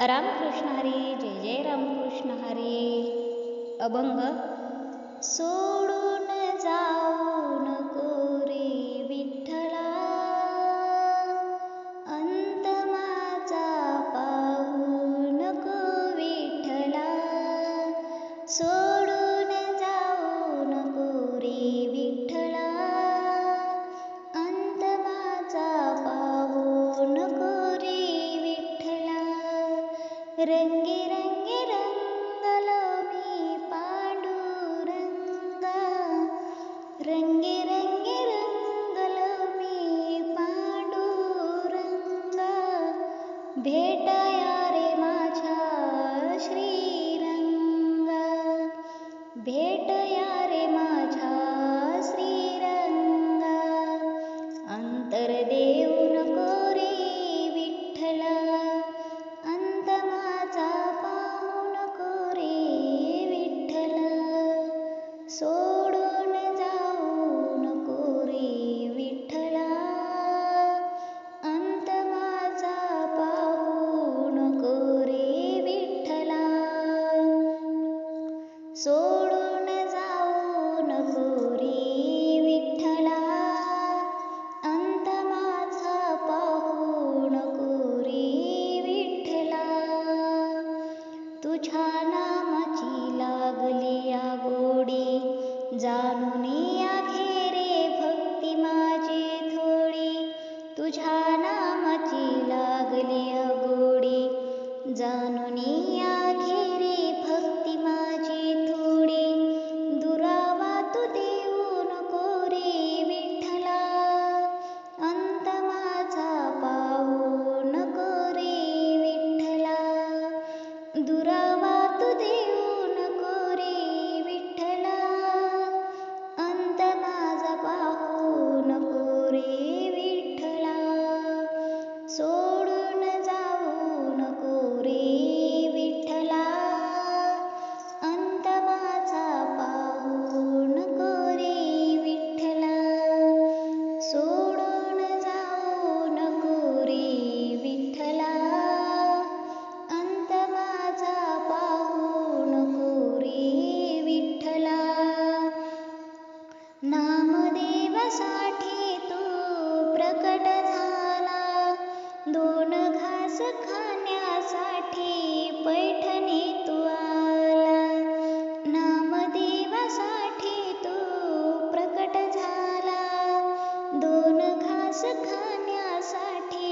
रामकृष्ण हरी जय जय रामकृष्ण हरी. अभंग सोडू రంగిరంగిరంగలో మీ పాడు రంగ రంగిరంగిరంగలో మీ పాడు రంగ భేటా सोडून जाऊ नको रे विठ्ठला. अंत माझा पाहू नको रे विठ्ठला. सो लागली अगोडी. जाणू खण्यासाठी